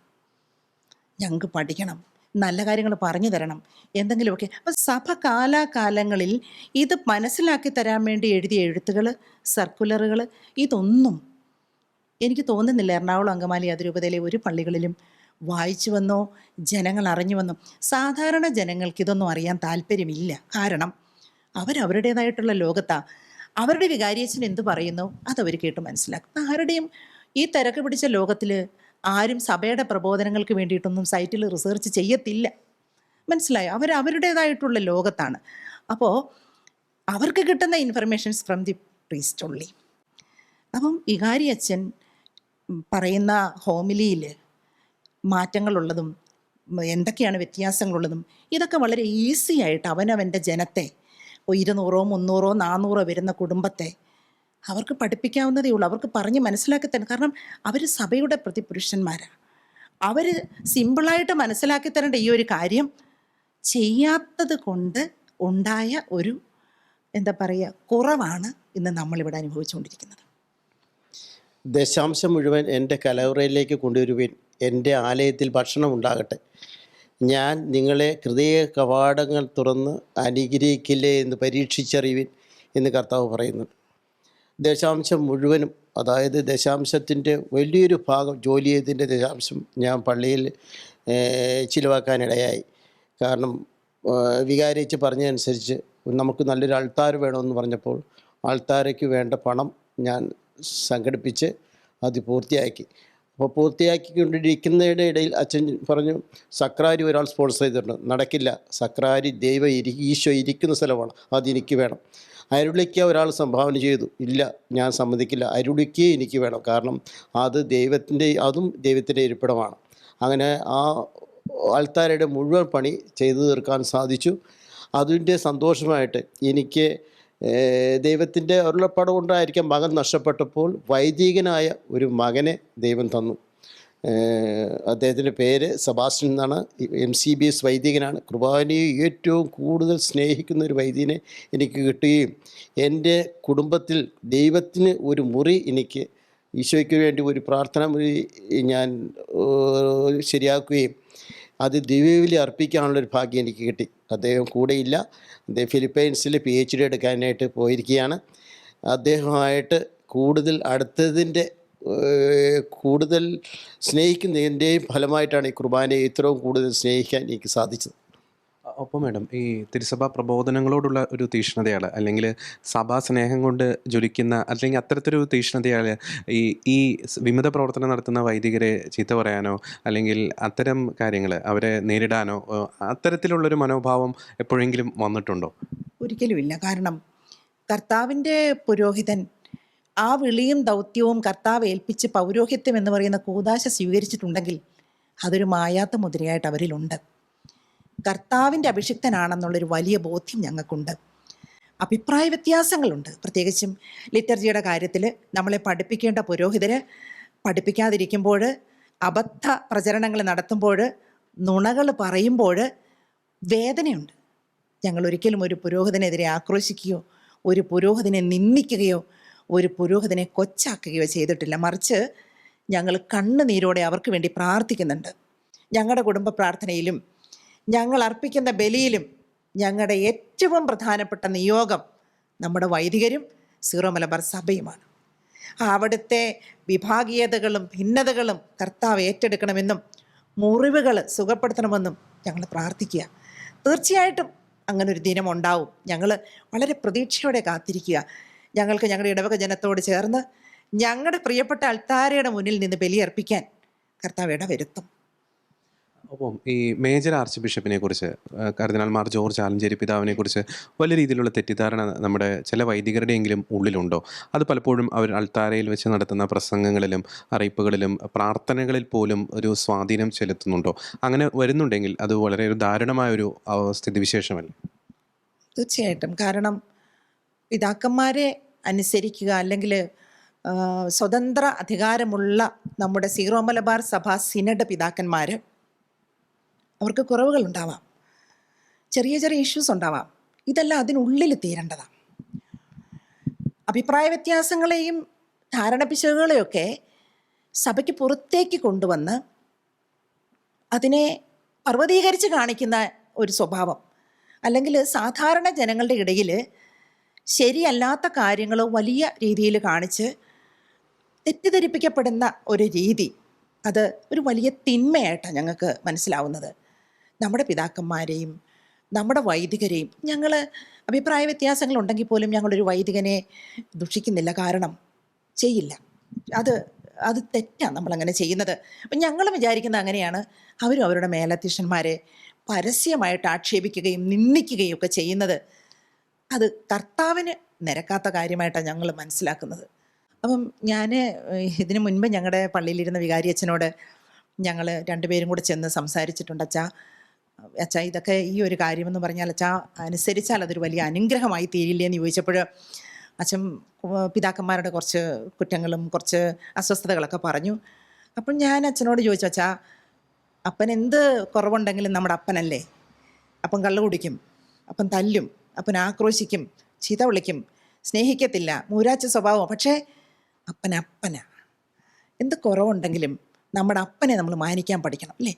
ഞങ്ങൾക്ക് പഠിക്കണം. നല്ല കാര്യങ്ങൾ പറഞ്ഞു തരണം. എന്തെങ്കിലുമൊക്കെ. അപ്പം സഭ കാലാകാലങ്ങളിൽ ഇത് മനസ്സിലാക്കി തരാൻ വേണ്ടി എഴുതിയ എഴുത്തുകൾ സർക്കുലറുകൾ ഇതൊന്നും എനിക്ക് തോന്നുന്നില്ല എറണാകുളം അങ്കമാലി അതിരൂപതയിലെ ഒരു പള്ളികളിലും വായിച്ചു വന്നോ ജനങ്ങൾ അറിഞ്ഞു വന്നോ. സാധാരണ ജനങ്ങൾക്ക് ഇതൊന്നും അറിയാൻ താല്പര്യമില്ല. കാരണം അവരവരുടേതായിട്ടുള്ള ലോകത്താ. അവരുടെ വികാരിയച്ഛൻ എന്തു പറയുന്നു? അതവർ കേട്ട് മനസ്സിലാക്കും. ആരുടെയും ഈ തിരക്ക് പിടിച്ച ലോകത്തിൽ ആരും സഭയുടെ പ്രബോധനങ്ങൾക്ക് വേണ്ടിയിട്ടൊന്നും സൈറ്റിൽ റിസർച്ച് ചെയ്യത്തില്ല. മനസ്സിലായോ? അവർ അവരുടേതായിട്ടുള്ള ലോകത്താണ്. അപ്പോൾ അവർക്ക് കിട്ടുന്ന ഇൻഫർമേഷൻസ് ഫ്രം ദി പ്രീസ്റ്റ് ഉള്ളി. അപ്പം വികാരി അച്ഛൻ പറയുന്ന ഹോമിലിയിൽ മാറ്റങ്ങളുള്ളതും എന്തൊക്കെയാണ് വ്യത്യാസങ്ങളുള്ളതും ഇതൊക്കെ വളരെ ഈസി ആയിട്ട് അവനവന്റെ ജനത്തെ ഇരുന്നൂറോ മുന്നൂറോ നാന്നൂറോ വരുന്ന കുടുംബത്തെ അവർക്ക് പഠിപ്പിക്കാവുന്നതേ ഉള്ളൂ. അവർക്ക് പറഞ്ഞ് മനസ്സിലാക്കി തരണം. കാരണം അവർ സഭയുടെ പ്രതിപുരുഷന്മാരാണ് അവർ സിമ്പിളായിട്ട് മനസ്സിലാക്കി തരേണ്ട ഈ ഒരു കാര്യം ചെയ്യാത്തത് കൊണ്ട് ഉണ്ടായ ഒരു എന്താ പറയുക കുറവാണ് ഇന്ന് നമ്മളിവിടെ അനുഭവിച്ചുകൊണ്ടിരിക്കുന്നത്. ദശാംശം മുഴുവൻ എന്റെ കലവറയിലേക്ക് കൊണ്ടുവരുവിൻ. എന്റെ ആലയത്തിൽ ഭക്ഷണം ഉണ്ടാകട്ടെ. ഞാൻ നിങ്ങളെ ഹൃദയ കവാടങ്ങൾ തുറന്ന് അനുഗ്രഹിക്കില്ലേ എന്ന് പരീക്ഷിച്ചറിയുവിൻ എന്ന് കർത്താവ് പറയുന്നു. ദശാംശം മുഴുവനും അതായത് ദശാംശത്തിന്റെ വലിയൊരു ഭാഗം ജോലി ചെയ്തതിന്റെ ദശാംശം ഞാൻ പള്ളിയിൽ ചിലവാക്കാനിടയായി. കാരണം വികാരിച്ച് പറഞ്ഞതനുസരിച്ച് നമുക്ക് നല്ലൊരു അൾത്താർ വേണമെന്ന് പറഞ്ഞപ്പോൾ ആൾത്താരയ്ക്ക് വേണ്ട പണം ഞാൻ സംഘടിപ്പിച്ച് അത് പൂർത്തിയാക്കി. അപ്പോൾ പൂർത്തിയാക്കിക്കൊണ്ടിരിക്കുന്നതിന്റെ ഇടയിൽ അച്ഛൻ പറഞ്ഞു സക്രാരി ഒരാൾ സ്പോൺസർ ചെയ്തിട്ടുണ്ട്. നടക്കില്ല. സക്രാരി ദൈവം ഇരി ഈശോ ഇരിക്കുന്ന സ്ഥലമാണ്. അതെനിക്ക് വേണം. അരുളിക്ക ഒരാൾ സംഭാവന ചെയ്തു. ഇല്ല ഞാൻ സമ്മതിക്കില്ല. അരുളിക്കേ എനിക്ക് വേണം. കാരണം അത് ദൈവത്തിന്റെ അതും ദൈവത്തിന്റെ ഇരിപ്പിടമാണ്. അങ്ങനെ ആ ആൾത്താരയുടെ മുഴുവൻ പണി ചെയ്തു തീർക്കാൻ സാധിച്ചു. അതിന്റെ സന്തോഷമായിട്ട് എനിക്ക് ദൈവത്തിന്റെ അരുളപ്പാട് കൊണ്ടായിരിക്കാം മകൻ നഷ്ടപ്പെട്ടപ്പോൾ വൈദികനായ ഒരു മകനെ ദൈവം തന്നു. അദ്ദേഹത്തിന്റെ പേര് സബാസ്റ്റൻ എന്നാണ്. എം സി ബി എസ് വൈദികനാണ്. കുർബാനയെ ഏറ്റവും കൂടുതൽ സ്നേഹിക്കുന്ന ഒരു വൈദികനെ എനിക്ക് കിട്ടുകയും എന്റെ കുടുംബത്തിൽ ദൈവത്തിന് ഒരു മുറി എനിക്ക് ഈശോയ്ക്ക് വേണ്ടി ഒരു പ്രാർത്ഥന മുറി ഞാൻ ശരിയാക്കുകയും അത് ദിവ്യവിലി അർപ്പിക്കാനുള്ളൊരു ഭാഗ്യം എനിക്ക് കിട്ടി. അദ്ദേഹം കൂടെയില്ല അദ്ദേഹം ഫിലിപ്പൈൻസിൽ പി എച്ച് ഡി എടുക്കാനായിട്ട് പോയിരിക്കുകയാണ്. അദ്ദേഹമായിട്ട് കൂടുതൽ അടുത്തതിന്റെ കൂടുതൽ സ്നേഹിക്കുന്നതിന്റെയും ഫലമായിട്ടാണ് ഈ കുർബാനയെ ഇത്രയും കൂടുതൽ സ്നേഹിക്കാൻ എനിക്ക് സാധിച്ചത്. ഒപ്പം മാഡം ഈ തിരുസഭാ പ്രബോധനങ്ങളോടുള്ള ഒരു തീഷ്ണതയാൽ അല്ലെങ്കിൽ സഭാ സ്നേഹം കൊണ്ട് ജ്വലിക്കുന്ന അല്ലെങ്കിൽ അത്തരത്തിലൊരു തീഷ്ണതയാൽ ഈ ഈ വിമത പ്രവർത്തനം നടത്തുന്ന വൈദികരെ ചീത്ത പറയാനോ അല്ലെങ്കിൽ അത്തരം കാര്യങ്ങൾ അവരെ നേരിടാനോ അത്തരത്തിലുള്ളൊരു മനോഭാവം എപ്പോഴെങ്കിലും വന്നിട്ടുണ്ടോ? ഒരിക്കലുമില്ല. കാരണം കർത്താവിന്റെ പുരോഹിതൻ ആ വിളിയും ദൗത്യവും കർത്താവ് ഏൽപ്പിച്ച് പൗരോഹിത്യം എന്ന് പറയുന്ന കൂതാശ സ്വീകരിച്ചിട്ടുണ്ടെങ്കിൽ അതൊരു മായാത്ത മുദ്രയായിട്ട് അവരിലുണ്ട്. കർത്താവിന്റെ അഭിഷിക്തനാണെന്നുള്ളൊരു വലിയ ബോധ്യം ഞങ്ങൾക്കുണ്ട്. അഭിപ്രായ വ്യത്യാസങ്ങളുണ്ട്. പ്രത്യേകിച്ചും ലിറ്റർജിയുടെ കാര്യത്തിൽ നമ്മളെ പഠിപ്പിക്കേണ്ട പുരോഹിതര് പഠിപ്പിക്കാതിരിക്കുമ്പോൾ അബദ്ധ പ്രചരണങ്ങൾ നടത്തുമ്പോൾ നുണകൾ പറയുമ്പോൾ വേദനയുണ്ട്. ഞങ്ങൾ ഒരിക്കലും ഒരു പുരോഹിതനെതിരെ ആക്രോശിക്കുകയോ ഒരു പുരോഹിതനെ നിന്ദിക്കുകയോ ഒരു പുരോഹിതനെ കൊച്ചാക്കുകയോ ചെയ്തിട്ടില്ല. മറിച്ച് ഞങ്ങൾ കണ്ണുനീരോടെ അവർക്ക് വേണ്ടി പ്രാർത്ഥിക്കുന്നുണ്ട്. ഞങ്ങളുടെ കുടുംബ പ്രാർത്ഥനയിലും ഞങ്ങൾ അർപ്പിക്കുന്ന ബലിയിലും ഞങ്ങളുടെ ഏറ്റവും പ്രധാനപ്പെട്ട നിയോഗം നമ്മുടെ വൈദികരും സീറോ മലബാർ സഭയുമാണ്. അവിടുത്തെ വിഭാഗീയതകളും ഭിന്നതകളും കർത്താവ് ഏറ്റെടുക്കണമെന്നും മുറിവുകൾ സുഖപ്പെടുത്തണമെന്നും ഞങ്ങൾ പ്രാർത്ഥിക്കുക. തീർച്ചയായിട്ടും അങ്ങനൊരു ദിനം ഉണ്ടാവും. ഞങ്ങൾ വളരെ പ്രതീക്ഷയോടെ കാത്തിരിക്കുക. ഞങ്ങൾക്ക് ഞങ്ങളുടെ ഇടവക ജനത്തോട് ചേർന്ന് ഞങ്ങളുടെ പ്രിയപ്പെട്ട അൾത്താരയുടെ മുന്നിൽ നിന്ന് ബലിയർപ്പിക്കാൻ കർത്താവ് ഇടവരുത്തും. ഒപ്പം ഈ മേജർ ആർച്ച് ബിഷപ്പിനെ കുറിച്ച് കർദിനാൾ മാർ ജോർജ് ആലഞ്ചേരി പിതാവിനെ കുറിച്ച് വലിയ രീതിയിലുള്ള തെറ്റിദ്ധാരണ നമ്മുടെ ചില വൈദികരുടെയെങ്കിലും ഉള്ളിലുണ്ടോ? അത് പലപ്പോഴും അവർ അൾത്താരയിൽ വെച്ച് നടത്തുന്ന പ്രസംഗങ്ങളിലും അറിയിപ്പുകളിലും പ്രാർത്ഥനകളിൽ പോലും ഒരു സ്വാധീനം ചെലുത്തുന്നുണ്ടോ? അങ്ങനെ വരുന്നുണ്ടെങ്കിൽ അത് വളരെ ഒരു ദാരുണമായ ഒരു സ്ഥിതിവിശേഷമല്ലേ? തീർച്ചയായിട്ടും. കാരണം പിതാക്കന്മാരെ അനുസരിക്കുക അല്ലെങ്കിൽ സ്വതന്ത്ര അധികാരമുള്ള നമ്മുടെ സീറോ മലബാർ സഭ സിനഡ് പിതാക്കന്മാർ അവർക്ക് കുറവുകൾ ഉണ്ടാവാം ചെറിയ ചെറിയ ഇഷ്യൂസ് ഉണ്ടാവാം. ഇതെല്ലാം അതിനുള്ളിൽ തീരേണ്ടതാണ്. അഭിപ്രായ വ്യത്യാസങ്ങളെയും ധാരണ പിശകുകളെയൊക്കെ സഭയ്ക്ക് പുറത്തേക്ക് കൊണ്ടുവന്ന് അതിനെ പർവതീകരിച്ച് കാണിക്കുന്ന ഒരു സ്വഭാവം. അല്ലെങ്കിൽ സാധാരണ ജനങ്ങളുടെ ഇടയിൽ ശരിയല്ലാത്ത കാര്യങ്ങൾ വലിയ രീതിയിൽ കാണിച്ച് തെറ്റിദ്ധരിപ്പിക്കപ്പെടുന്ന ഒരു രീതി. അത് ഒരു വലിയ തിന്മയായിട്ടാണ് ഞങ്ങൾക്ക് മനസ്സിലാവുന്നത്. നമ്മുടെ പിതാക്കന്മാരെയും നമ്മുടെ വൈദികരെയും ഞങ്ങൾ അഭിപ്രായ വ്യത്യാസങ്ങളുണ്ടെങ്കിൽ പോലും ഞങ്ങളൊരു വൈദികനെ ദുഷിക്കുന്നില്ല. കാരണം ചെയ്യില്ല. അത് അത് തെറ്റാണ് നമ്മളങ്ങനെ ചെയ്യുന്നത്. അപ്പം ഞങ്ങൾ വിചാരിക്കുന്നത് അങ്ങനെയാണ്. അവരും അവരുടെ മേലധ്യക്ഷന്മാരെ പരസ്യമായിട്ട് ആക്ഷേപിക്കുകയും നിന്ദിക്കുകയും ഒക്കെ ചെയ്യുന്നത്. അത് കർത്താവിന് നിരക്കാത്ത കാര്യമായിട്ടാണ് ഞങ്ങൾ മനസ്സിലാക്കുന്നത്. അപ്പം ഞാൻ ഇതിനു മുൻപ് ഞങ്ങളുടെ പള്ളിയിലിരുന്ന വികാരി അച്ഛനോട് ഞങ്ങൾ രണ്ടുപേരും കൂടെ ചെന്ന് സംസാരിച്ചിട്ടുണ്ട്. അച്ഛാ അച്ഛാ ഇതൊക്കെ ഈ ഒരു കാര്യമെന്ന് പറഞ്ഞാൽ അച്ഛാ അനുസരിച്ചാൽ അതൊരു വലിയ അനുഗ്രഹമായി തീരില്ലേ എന്ന് ചോദിച്ചപ്പോൾ അച്ഛൻ പിതാക്കന്മാരുടെ കുറച്ച് കുറ്റങ്ങളും കുറച്ച് അസ്വസ്ഥതകളൊക്കെ പറഞ്ഞു. അപ്പം ഞാൻ അച്ഛനോട് ചോദിച്ചു അച്ഛാ അപ്പൻ എന്ത് കുറവുണ്ടെങ്കിലും നമ്മുടെ അപ്പനല്ലേ? അപ്പം കള്ളു കുടിക്കും അപ്പം തല്ലും അപ്പൻ ആക്രോശിക്കും ചീത്ത വിളിക്കും സ്നേഹിക്കത്തില്ല മൂരാച്ച സ്വഭാവം പക്ഷേ അപ്പൻ എന്ത് കുറവുണ്ടെങ്കിലും നമ്മുടെ അപ്പനെ നമ്മൾ മാനിക്കാൻ പഠിക്കണം അല്ലേ?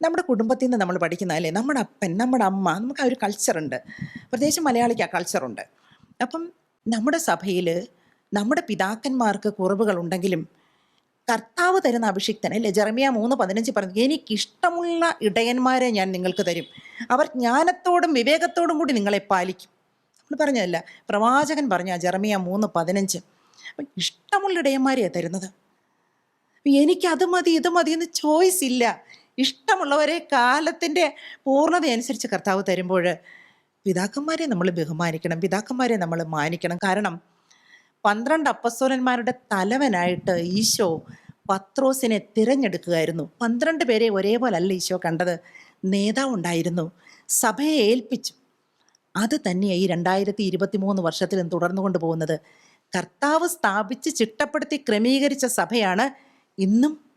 നമ്മുടെ കുടുംബത്തിൽ നിന്ന് നമ്മൾ പഠിക്കുന്ന അല്ലേ? നമ്മുടെ അപ്പൻ നമ്മുടെ അമ്മ നമുക്ക് ആ ഒരു കൾച്ചറുണ്ട് പ്രത്യേകിച്ച് മലയാളിക്ക് ആ കൾച്ചറുണ്ട് അപ്പം നമ്മുടെ സഭയിൽ നമ്മുടെ പിതാക്കന്മാർക്ക് കുറവുകളുണ്ടെങ്കിലും കർത്താവ് തരുന്ന അഭിഷിക്തൻ അല്ലേ? ജെറമിയ മൂന്ന് പതിനഞ്ച് പറഞ്ഞു എനിക്കിഷ്ടമുള്ള ഇടയന്മാരെ ഞാൻ നിങ്ങൾക്ക് തരും. അവർ ജ്ഞാനത്തോടും വിവേകത്തോടും കൂടി നിങ്ങളെ പാലിക്കും. നമ്മൾ പറഞ്ഞതല്ല പ്രവാചകൻ പറഞ്ഞ ജെറമിയ മൂന്ന് പതിനഞ്ച് അപ്പം ഇഷ്ടമുള്ള ഇടയന്മാരെയാണ് തരുന്നത്. എനിക്കത് മതി ഇത് മതി എന്ന് ചോയ്സ് ഇല്ല. ഇഷ്ടമുള്ളവരെ കാലത്തിന്റെ പൂർണത അനുസരിച്ച് കർത്താവ് തരുമ്പോൾ പിതാക്കന്മാരെ നമ്മൾ ബഹുമാനിക്കണം പിതാക്കന്മാരെ നമ്മൾ മാനിക്കണം. കാരണം പന്ത്രണ്ട് അപ്പസ്തോലന്മാരുടെ തലവനായിട്ട് ഈശോ പത്രോസിനെ തിരഞ്ഞെടുക്കുകയായിരുന്നു. പന്ത്രണ്ട് പേരെ ഒരേപോലെ അല്ല ഈശോ കണ്ടത്. നേതാവുണ്ടായിരുന്നു സഭയെ ഏൽപ്പിച്ചു. അത് തന്നെയാണ് ഈ രണ്ടായിരത്തി ഇരുപത്തി മൂന്ന് വർഷത്തിലും തുടർന്നു കൊണ്ടുപോകുന്നത്. കർത്താവ് സ്ഥാപിച്ച് ചിട്ടപ്പെടുത്തി ക്രമീകരിച്ച സഭയാണ് ഇന്നും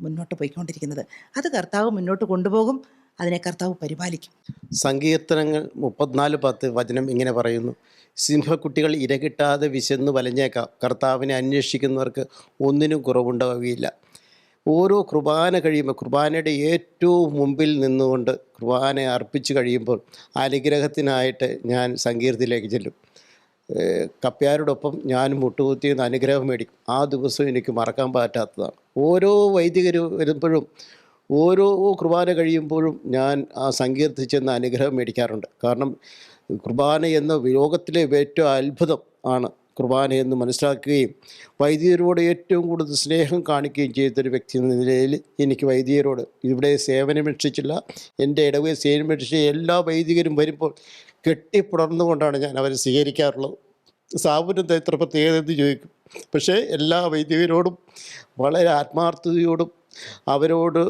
മുന്നോട്ട് പോയിക്കൊണ്ടിരിക്കുന്നത്. അത് കർത്താവ് മുന്നോട്ട് കൊണ്ടുപോകും അതിനെ കർത്താവ് പരിപാലിക്കും. സങ്കീർത്തനങ്ങൾ മുപ്പത്തിനാല് പത്ത് വചനം ഇങ്ങനെ പറയുന്നു. സിംഹക്കുട്ടികൾ ഇരകിട്ടാതെ വിശന്ന് വലഞ്ഞേക്കാം. കർത്താവിനെ അന്വേഷിക്കുന്നവർക്ക് ഒന്നിനും കുറവുണ്ടാവുകയില്ല. ഓരോ കുർബാന കഴിയുമ്പോൾ കുർബാനയുടെ ഏറ്റവും മുമ്പിൽ നിന്നുകൊണ്ട് കുർബാന അർപ്പിച്ചു കഴിയുമ്പോൾ അനുഗ്രഹത്തിനായിട്ട് ഞാൻ സങ്കീർത്തിലേക്ക് ചെല്ലും. കപ്പ്യാരോടൊപ്പം ഞാനും മുട്ടുകുത്തി നിന്ന് അനുഗ്രഹം മേടിക്കും. ആ ദിവസം എനിക്ക് മറക്കാൻ പറ്റാത്തതാണ്. ഓരോ വൈദികർ വരുമ്പോഴും ഓരോ കുർബാന കഴിയുമ്പോഴും ഞാൻ ആ സങ്കീർത്തിച്ചെന്ന് അനുഗ്രഹം മേടിക്കാറുണ്ട്. കാരണം കുർബാന എന്ന ലോകത്തിലെ ഏറ്റവും അത്ഭുതം ആണ് കുർബാന എന്ന് മനസ്സിലാക്കുകയും വൈദികരോട് ഏറ്റവും കൂടുതൽ സ്നേഹം കാണിക്കുകയും ചെയ്തൊരു വ്യക്തി എന്ന നിലയിൽ എനിക്ക് വൈദികരോട് ഇവിടെ സേവനമേക്ഷിച്ചില്ല എന്റെ ഇടവേ സേവനമേക്ഷിച്ച എല്ലാ വൈദികരും വരുമ്പോൾ കെട്ടിപ്പുണർന്നുകൊണ്ടാണ് ഞാൻ അവരെ സ്വീകരിക്കാറുള്ളത്. സാബുവിന്റെ എത്ര പ്രത്യേകത ചോദിക്കും. പക്ഷേ എല്ലാ വൈദികരോടും വളരെ ആത്മാർത്ഥതയോടും അവരോട്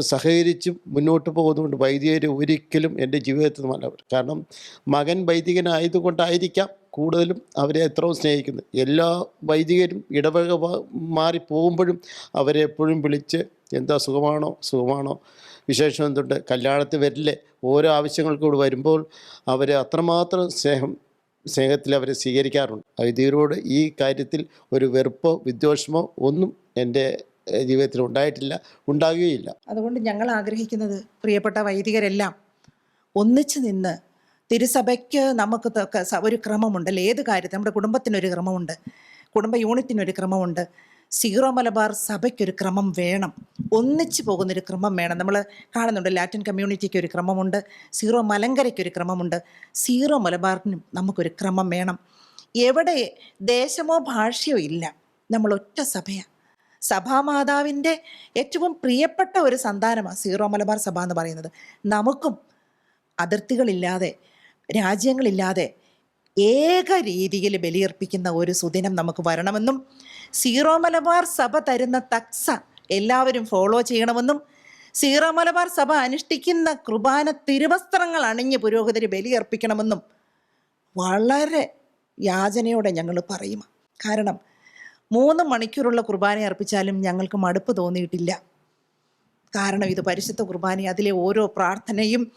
സഹകരിച്ച് മുന്നോട്ട് പോകുന്നതുകൊണ്ട് വൈദികർ ഒരിക്കലും എന്റെ ജീവിതത്തിൽ നല്ലവർ കാരണം മകൻ വൈദികനായതുകൊണ്ടായിരിക്കാം കൂടുതലും അവരെ എത്രയും സ്നേഹിക്കുന്നത്. എല്ലാ വൈദികരും ഇടവക മാറി പോകുമ്പോഴും അവരെ എപ്പോഴും വിളിച്ച് എന്താ സുഖമാണോ? സുഖമാണോ? വിശേഷം എന്തുണ്ട്? കല്യാണത്തിൽ വരില്ലേ? ഓരോ ആവശ്യങ്ങൾക്കൂടെ വരുമ്പോൾ അവർ അത്രമാത്രം സ്നേഹം സ്നേഹത്തിൽ അവരെ സ്വീകരിക്കാറുണ്ട്. വൈദികരോട് ഈ കാര്യത്തിൽ ഒരു വെറുപ്പോ വിദ്വേഷമോ ഒന്നും എന്റെ ജീവിതത്തിൽ ഉണ്ടായിട്ടില്ല ഉണ്ടാകുകയില്ല. അതുകൊണ്ട് ഞങ്ങൾ ആഗ്രഹിക്കുന്നത് പ്രിയപ്പെട്ട വൈദികരെല്ലാം ഒന്നിച്ചു നിന്ന് തിരുസഭയ്ക്ക് നമുക്ക് ഒരു ക്രമമുണ്ടല്ലോ ഏത് കാര്യത്തിൽ നമ്മുടെ കുടുംബത്തിനൊരു ക്രമമുണ്ട്. കുടുംബ യൂണിറ്റിനൊരു ക്രമമുണ്ട്. സീറോ മലബാർ സഭയ്ക്കൊരു ക്രമം വേണം. ഒന്നിച്ചു പോകുന്നൊരു ക്രമം വേണം. നമ്മൾ കാണുന്നുണ്ട് ലാറ്റിൻ കമ്മ്യൂണിറ്റിക്ക് ഒരു ക്രമമുണ്ട് സീറോ മലങ്കരയ്ക്കൊരു ക്രമമുണ്ട്. സീറോ മലബാറിനും നമുക്കൊരു ക്രമം വേണം. എവിടെ ദേശമോ ഭാഷയോ ഇല്ല. നമ്മൾ ഒറ്റ സഭയാണ് സഭാമാതാവിന്റെ ഏറ്റവും പ്രിയപ്പെട്ട ഒരു സന്താനമാണ് സീറോ മലബാർ സഭ എന്ന് പറയുന്നത്. നമുക്കും അതിർത്തികളില്ലാതെ രാജ്യങ്ങളില്ലാതെ ഏക രീതിയിൽ ബലിയർപ്പിക്കുന്ന ഒരു സുദിനം നമുക്ക് വരണമെന്നും സീറോ മലബാർ സഭ തരുന്ന തക്സ എല്ലാവരും ഫോളോ ചെയ്യണമെന്നും സീറോ മലബാർ സഭ അനുഷ്ഠിക്കുന്ന കുർബാന തിരുവസ്ത്രങ്ങൾ അണിഞ്ഞ് പുരോഹിതര് ബലിയർപ്പിക്കണമെന്നും വളരെ യാചനയോടെ ഞങ്ങൾ പറയും. കാരണം മൂന്ന് മണിക്കൂറുള്ള കുർബാന അർപ്പിച്ചാലും ഞങ്ങൾക്ക് മടുപ്പ് തോന്നിയിട്ടില്ല. കാരണം ഇത് പരിശുദ്ധ കുർബാന അതിലെ ഓരോ പ്രാർത്ഥനയും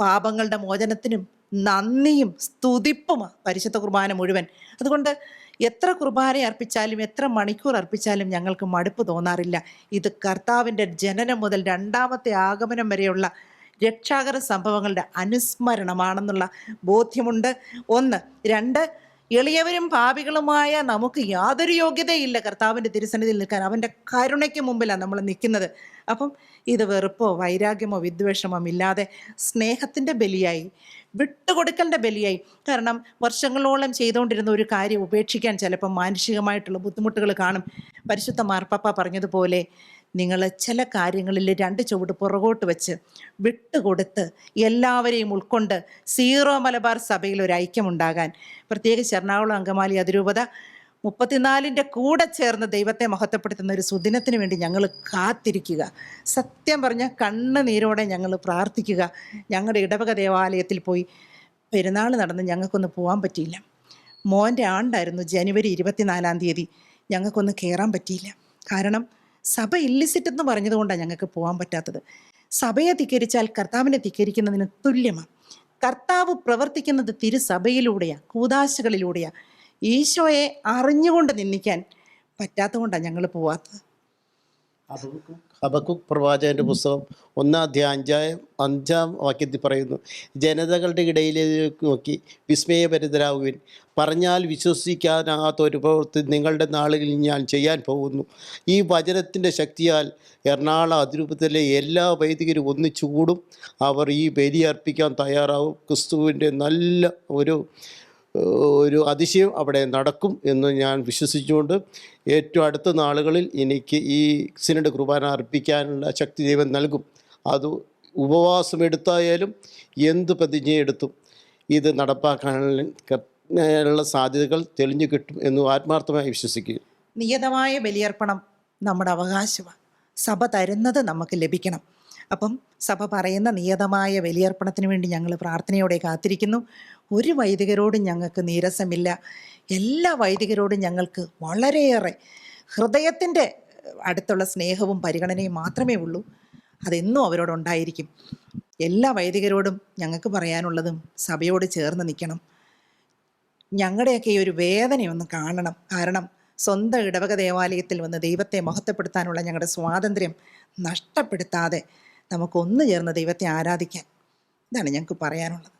പാപങ്ങളുടെ മോചനത്തിനും നന്ദിയും സ്തുതിപ്പുമാണ് പരിശുദ്ധ കുർബാന മുഴുവൻ. അതുകൊണ്ട് എത്ര കുർബാന അർപ്പിച്ചാലും എത്ര മണിക്കൂർ അർപ്പിച്ചാലും ഞങ്ങൾക്ക് മടുപ്പ് തോന്നാറില്ല. ഇത് കർത്താവിന്റെ ജനനം മുതൽ രണ്ടാമത്തെ ആഗമനം വരെയുള്ള രക്ഷാകര സംഭവങ്ങളുടെ അനുസ്മരണമാണെന്നുള്ള ബോധ്യമുണ്ട്. ഒന്ന് രണ്ട് എളിയവരും പാപികളുമായ നമുക്ക് യാതൊരു യോഗ്യതയില്ല കർത്താവിന്റെ തിരുസന്നിധിയിൽ നിൽക്കാൻ. അവന്റെ കരുണയ്ക്ക് മുമ്പിലാണ് നമ്മൾ നിൽക്കുന്നത്. അപ്പം ഇത് വെറുപ്പോ വൈരാഗ്യമോ വിദ്വേഷമോ ഇല്ലാതെ സ്നേഹത്തിന്റെ ബലിയായി വിട്ടുകൊടുക്കലിന്റെ ബലിയായി. കാരണം വർഷങ്ങളോളം ചെയ്തുകൊണ്ടിരുന്ന ഒരു കാര്യം ഉപേക്ഷിക്കാൻ ചിലപ്പോൾ മാനുഷികമായിട്ടുള്ള ബുദ്ധിമുട്ടുകൾ കാണും. പരിശുദ്ധ മാർപ്പാപ്പ പറഞ്ഞതുപോലെ നിങ്ങൾ ചില കാര്യങ്ങളിൽ രണ്ട് ചുവട് പുറകോട്ട് വെച്ച് വിട്ടുകൊടുത്ത് എല്ലാവരെയും ഉൾക്കൊണ്ട് സീറോ മലബാർ സഭയിൽ ഒരു ഐക്യമുണ്ടാകാൻ. പ്രത്യേകിച്ച് എറണാകുളം അങ്കമാലി അതിരൂപത മുപ്പത്തിനാലിന്റെ കൂടെ ചേർന്ന് ദൈവത്തെ മഹത്വപ്പെടുത്തുന്ന ഒരു സുദിനത്തിന് വേണ്ടി ഞങ്ങൾ കാത്തിരിക്കുക. സത്യം പറഞ്ഞാൽ കണ്ണുനീരോടെ ഞങ്ങൾ പ്രാർത്ഥിക്കുക. ഞങ്ങളുടെ ഇടവക ദേവാലയത്തിൽ പോയി പെരുന്നാൾ നടന്ന് ഞങ്ങൾക്കൊന്ന് പോകാൻ പറ്റിയില്ല. മോന്റെ ആണ്ടായിരുന്നു ജനുവരി ഇരുപത്തിനാലാം തീയതി. ഞങ്ങൾക്കൊന്ന് കയറാൻ പറ്റിയില്ല. കാരണം സഭ ഇല്ലിസിറ്റ് എന്ന് പറഞ്ഞതുകൊണ്ടാണ് ഞങ്ങൾക്ക് പോകാൻ പറ്റാത്തത്. സഭയെ ധിക്കരിച്ചാൽ കർത്താവിനെ ധിക്കരിക്കുന്നതിന് തുല്യമാണ് കർത്താവ് പ്രവർത്തിക്കുന്നത് തിരുസഭയിലൂടെയാണ് കൂതാശകളിലൂടെയാണ് ഈശോയെ അറിഞ്ഞുകൊണ്ട് നിന്ദിക്കാൻ പറ്റാത്തതുകൊണ്ടാണ് ഞങ്ങൾ പോവാത്തത്. ഹബക്കുക്ക് പ്രവാചകന്റെ പുസ്തകം ഒന്നാം അധ്യായം അഞ്ചാം അഞ്ചാം വാക്യത്തിൽ പറയുന്നു ജനതകളുടെ ഇടയിലേക്ക് നോക്കി വിസ്മയഭരിതരാകുവിൻ. പറഞ്ഞാൽ വിശ്വസിക്കാനാകാത്ത ഒരു പ്രവൃത്തി നിങ്ങളുടെ നാളുകളിൽ ഞാൻ ചെയ്യാൻ പോകുന്നു. ഈ വചനത്തിന്റെ ശക്തിയാൽ എറണാകുളം അതിരൂപത്തിലെ എല്ലാ വൈദികരും ഒന്നിച്ചുകൂടും. അവർ ഈ ബലി അർപ്പിക്കാൻ തയ്യാറാവും. ക്രിസ്തുവിന്റെ നല്ല ഒരു ഒരു അതിശയം അവിടെ നടക്കും എന്ന് ഞാൻ വിശ്വസിച്ചുകൊണ്ട് ഏറ്റവും അടുത്ത നാളുകളിൽ എനിക്ക് ഈ സിനഡ് കുർബാന അർപ്പിക്കാനുള്ള ശക്തി ദൈവം നൽകും. അത് ഉപവാസം എടുത്തായാലും എന്ത് പ്രതിജ്ഞ എടുത്തും ഇത് നടപ്പാക്കാനുള്ള സാധ്യതകൾ തെളിഞ്ഞു കിട്ടും എന്ന് ആത്മാർത്ഥമായി വിശ്വസിക്കുക നിയതമായ ബലിയർപ്പണം നമ്മുടെ അവകാശമാണ്. സഭ തരുന്നത് നമുക്ക് ലഭിക്കണം. അപ്പം സഭ പറയുന്ന നിയതമായ ബലിയർപ്പണത്തിന് വേണ്ടി ഞങ്ങൾ പ്രാർത്ഥനയോടെ കാത്തിരിക്കുന്നു. ഒരു വൈദികരോടും ഞങ്ങൾക്ക് നീരസമില്ല. എല്ലാ വൈദികരോടും ഞങ്ങൾക്ക് വളരെയേറെ ഹൃദയത്തിന്റെ അടുത്തുള്ള സ്നേഹവും പരിഗണനയും മാത്രമേ ഉള്ളൂ. അതെന്നും അവരോടുണ്ടായിരിക്കും എല്ലാ വൈദികരോടും ഞങ്ങൾക്ക് പറയാനുള്ളതും സഭയോട് ചേർന്ന് നിൽക്കണം. ഞങ്ങളുടെയൊക്കെ ഈ ഒരു വേദനയൊന്ന് കാണണം. കാരണം സ്വന്തം ഇടവക ദേവാലയത്തിൽ വന്ന് ദൈവത്തെ മഹത്വപ്പെടുത്താനുള്ള ഞങ്ങളുടെ സ്വാതന്ത്ര്യം നഷ്ടപ്പെടുത്താതെ നമുക്കൊന്നു ചേർന്ന് ദൈവത്തെ ആരാധിക്കാൻ. ഇതാണ് ഞങ്ങൾക്ക് പറയാനുള്ളത്.